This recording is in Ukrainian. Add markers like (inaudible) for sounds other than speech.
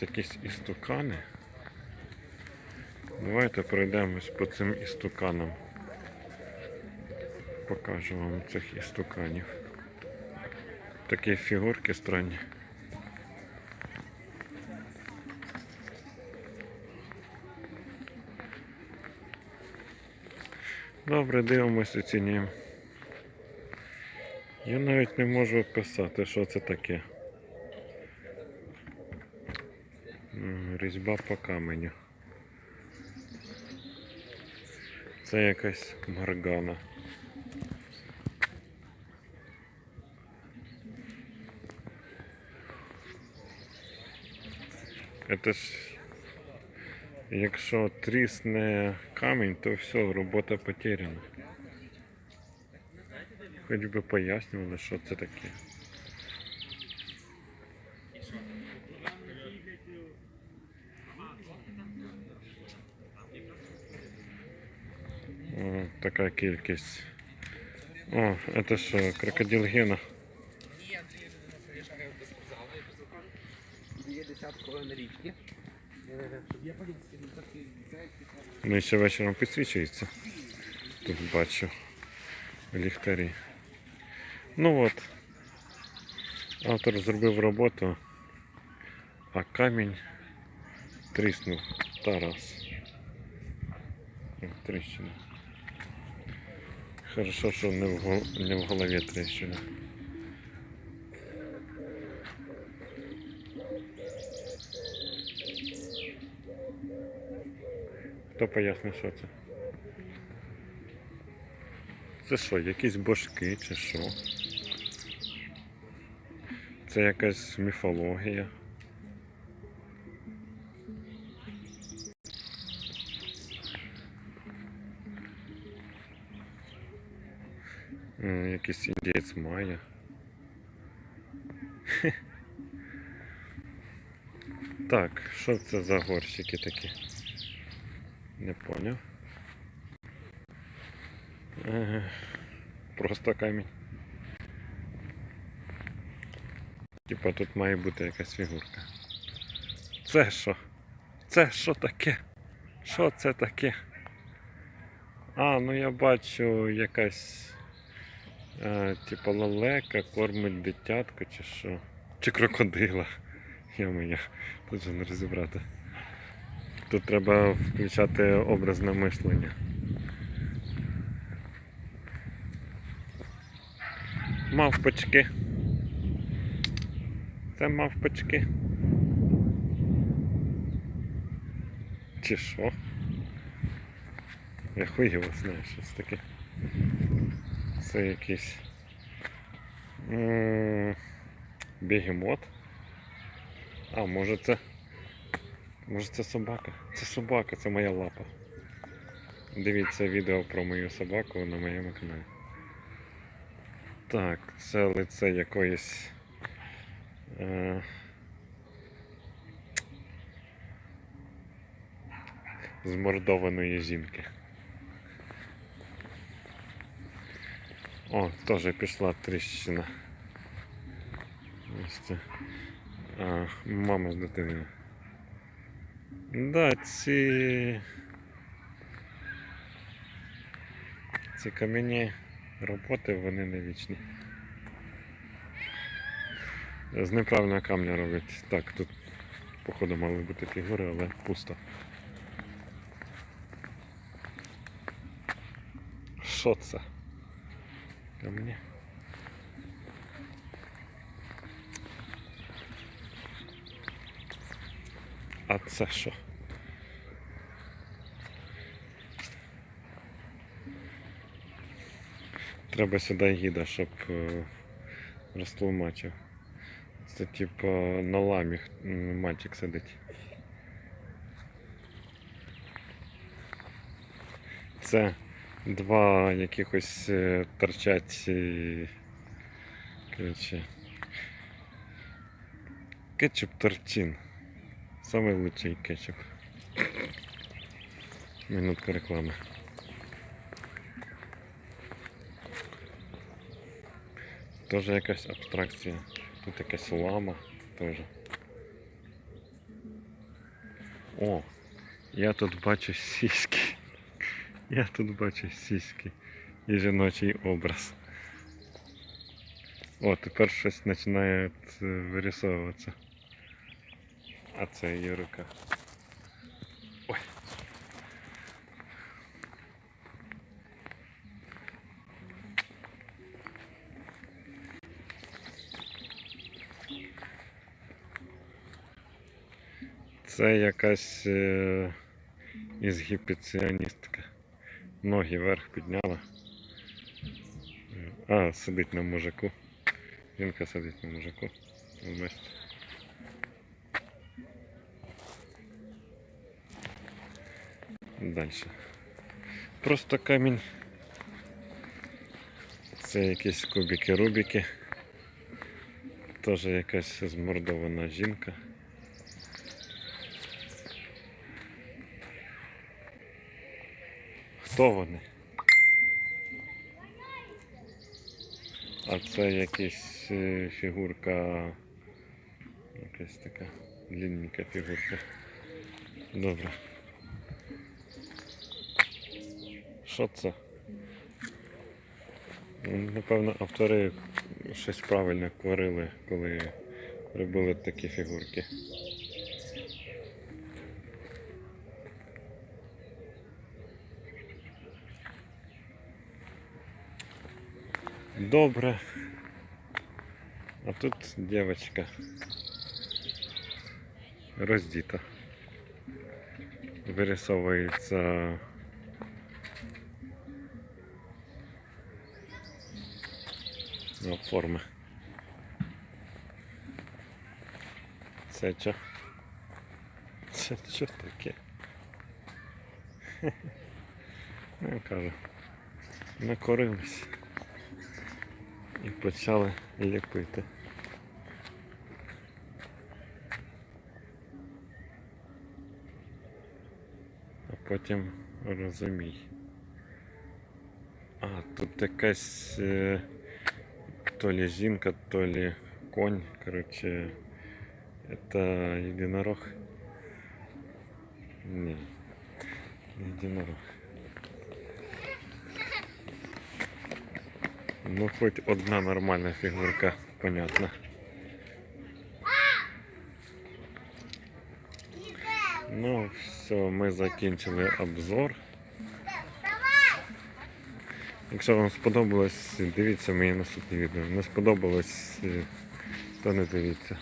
тут якісь істукани. Давайте пройдемось по цим істуканам. Покажу вам цих істуканів. Такі фігурки странні. Добре, дивимось, оцінюємо. Я навіть не можу описати, що це таке. Різьба по каменю. Це якась маргана. Это ж якщо трісне камінь, то все, робота потеряна. Хоч би пояснювали, що це таке. така кількість. О, це що, крокодил Гена? Ні, Андрій, я шагаю до спортзалу, я пішов. Є десятку на річки. Щоб я потім такий Ну і ще вечором підсвічується. Тут бачу ліхтарі. Ну от. Автор зробив роботу, а камінь тріснув Тарас. Тріщина. Хорошо, що не в, не в голові тріщина. Хто пояснить, що це? Це що, якісь божки чи що? Це якась міфологія. Якийсь індієць. Хе. (laughs) Так, що це за горщики такі? Не поняв. Просто камінь. Типа тут має бути якась фігурка. Це що? Це що таке? Що це таке? А, ну я бачу якась е, типа лелека кормить дитятко чи що. Чи крокодила. Я моя, тут же не розібрати. Тут треба включати образне мислення. Мавпочки. Це мавпочки. Чи що? Я хуй його знаю, щось таке. Це якийсь м, бегемот. А, може це. Може це собака? Це собака, це моя лапа. Дивіться відео про мою собаку на моєму каналі. Так, це лице якоїсь. Е... Змордованої жінки. О, теж пішла тріщина. Ось це. А, мама з дитиною. Да, ці. Ці кам'яні роботи, вони не вічні. З неправильного камня роблять. Так, тут, походу, мали бути фігури, але пусто. Що це? Камні. А це що? Треба сюди гіда, щоб е, розтлумачив. Це типу на ламі мальчик сидить. Це два якихось е, торчать. Коротше. Кетчуп торчин. Самый лучший кетчуп. Минутка реклами. Тоже якась абстракція. Тут якась лама теж. О, я тут бачу сіськи. Я тут бачу сіськи і жіночий образ. О, тепер щось починає от, е, вирисовуватися. А це її рука. Ой. Це якась е, ізгібіціоністка. Ноги вверх підняла. А, сидить на мужику. Жінка сидить на мужику. Вместе. Дальше. Просто камінь. Це якісь кубики-рубики. Теж якась змордована жінка. Хто вони? А це якась е, фігурка. Якась така длинненька фігурка. Добре. Що це? Напевно, автори щось правильно творили, коли робили такі фігурки. Добре. А тут девочка роздіта. Вирисовується (laughs) ну, форми. Це що? Це що таке? Ну, кажу, накорились і почали ліпити. А потім розумій. А, тут якась е, то ли жінка, то ли конь. Короче, это єдинорог. Ні. не Єдинорог. Ну, хоть одна нормальная фигурка, понятно. Ну, все, ми закінчили обзор. Якщо вам сподобалось, дивіться мої наступні відео. Не сподобалось, е, то не дивіться.